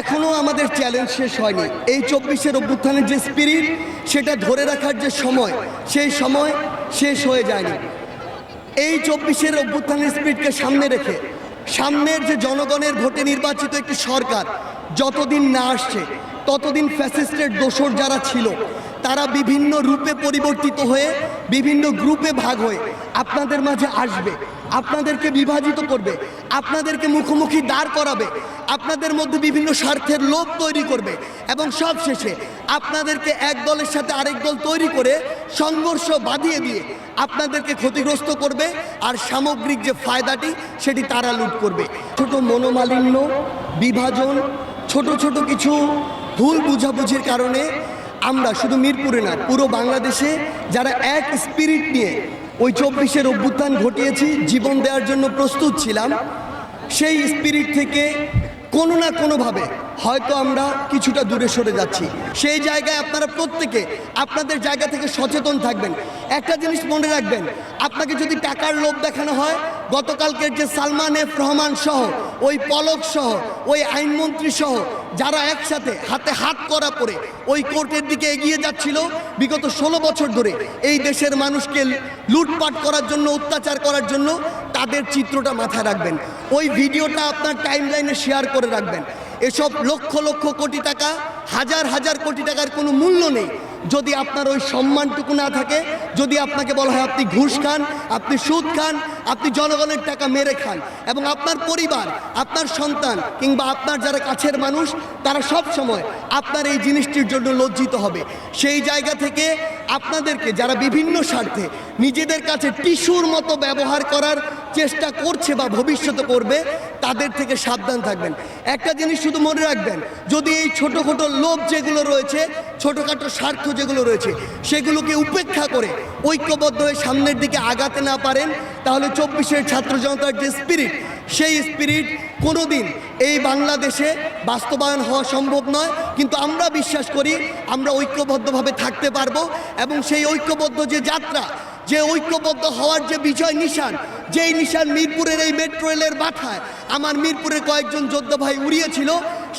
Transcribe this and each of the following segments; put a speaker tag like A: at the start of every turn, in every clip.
A: এখনও আমাদের চ্যালেঞ্জ শেষ হয়নি। এই চব্বিশের অভ্যুত্থানের যে স্পিরিট সেটা ধরে রাখার যে সময়, সেই সময় শেষ হয়ে যায়নি। এই চব্বিশের অভ্যুত্থানের স্পিরিটকে সামনে রেখে, সামনের যে জনগণের ভোটে নির্বাচিত একটি সরকার যতদিন না আসছে, ততদিন ফ্যাসিস্টের দোষর যারা ছিল তারা বিভিন্ন রূপে পরিবর্তিত হয়ে, বিভিন্ন গ্রুপে ভাগ হয়ে আপনাদের মাঝে আসবে, আপনাদেরকে বিভাজিত করবে, আপনাদেরকে মুখোমুখি দাঁড় করাবে, আপনাদের মধ্যে বিভিন্ন স্বার্থের লোভ তৈরি করবে এবং সব শেষে আপনাদেরকে এক দলের সাথে আরেক দল তৈরি করে সংঘর্ষ বাঁধিয়ে দিয়ে আপনাদেরকে ক্ষতিগ্রস্ত করবে আর সামগ্রিক যে ফায়দাটি সেটি তারা লুট করবে। ছোট মনোমালিন্য, বিভাজন, ছোট ছোট কিছু ভুল বুঝাবুঝির কারণে আমরা শুধু মিরপুরে না, পুরো বাংলাদেশে যারা এক স্পিরিট নিয়ে ওই চব্বিশের অভ্যুত্থান ঘটিয়েছি, জীবন দেওয়ার জন্য প্রস্তুত ছিলাম, সেই স্পিরিট থেকে কোনো না কোনোভাবে হয়তো আমরা কিছুটা দূরে সরে যাচ্ছি। সেই জায়গায় আপনারা প্রত্যেকে আপনাদের জায়গা থেকে সচেতন থাকবেন। একটা জিনিস মনে রাখবেন, আপনাকে যদি টাকার লোভ দেখানো হয়, গতকালকের যে সালমান এফ রহমান সহ, ওই পলক সহ, ওই আইনমন্ত্রী সহ যারা একসাথে হাতে হাত করা পরে ওই কোর্টের দিকে এগিয়ে যাচ্ছিল, বিগত ষোলো বছর ধরে এই দেশের মানুষকে লুটপাট করার জন্য, অত্যাচার করার জন্য তাদের চিত্রটা মাথায় রাখবেন। ওই ভিডিওটা আপনার টাইম লাইনে শেয়ার করে রাখবেন। এসব লক্ষ লক্ষ কোটি টাকা, হাজার হাজার কোটি টাকার কোনো মূল্য নেই। যদি আপনার ওই সম্মানটুকু না থাকে, যদি আপনাকে বলা হয় আপনি ঘুষ খান, আপনি সুদ খান, আপনি জনগণের টাকা মেরে খান এবং আপনার পরিবার, আপনার সন্তান কিংবা আপনার যারা কাছের মানুষ, তারা সব সময় আপনার এই জিনিসটির জন্য লজ্জিত হবে। সেই জায়গা থেকে আপনাদেরকে যারা বিভিন্ন স্বার্থে নিজেদের কাছে টিস্যুর মতো ব্যবহার করার চেষ্টা করছে বা ভবিষ্যতে করবে, তাদের থেকে সাবধান থাকবেন। একটা জিনিস শুধু মনে রাখবেন, যদি এই ছোটো ছোটোখাটো লোভ যেগুলো রয়েছে, ছোটোখাটো স্বার্থ যেগুলো রয়েছে, সেগুলোকে উপেক্ষা করে ঐক্যবদ্ধ হয়ে সামনের দিকে আগাতে না পারেন, তাহলে চব্বিশের ছাত্র জনতার যে স্পিরিট সেই স্পিরিট কোনো দিন এই বাংলাদেশে বাস্তবায়ন হওয়া সম্ভব নয়। কিন্তু আমরা বিশ্বাস করি, আমরা ঐক্যবদ্ধভাবে থাকতে পারব এবং সেই ঐক্যবদ্ধ যে যাত্রা, যে ঐক্যবদ্ধ হওয়ার যে বিজয় নিশান, যেই নিশান মিরপুরের এই মেট্রো রেলের মাথায়, আমার মিরপুরের কয়েকজন যোদ্ধা ভাই উড়িয়েছিল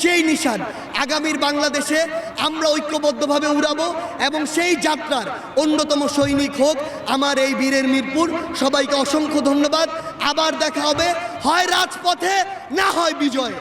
A: সেই নিশান। আগামীর বাংলাদেশে আমরা ঐক্যবদ্ধভাবে উড়াবো এবং সেই যাত্রার অন্যতম সৈনিক হোক আমার এই বীরের মিরপুর। সবাইকে অসংখ্য ধন্যবাদ। আবার দেখা হবে। হয় রাজপথে, না হয় বিজয়।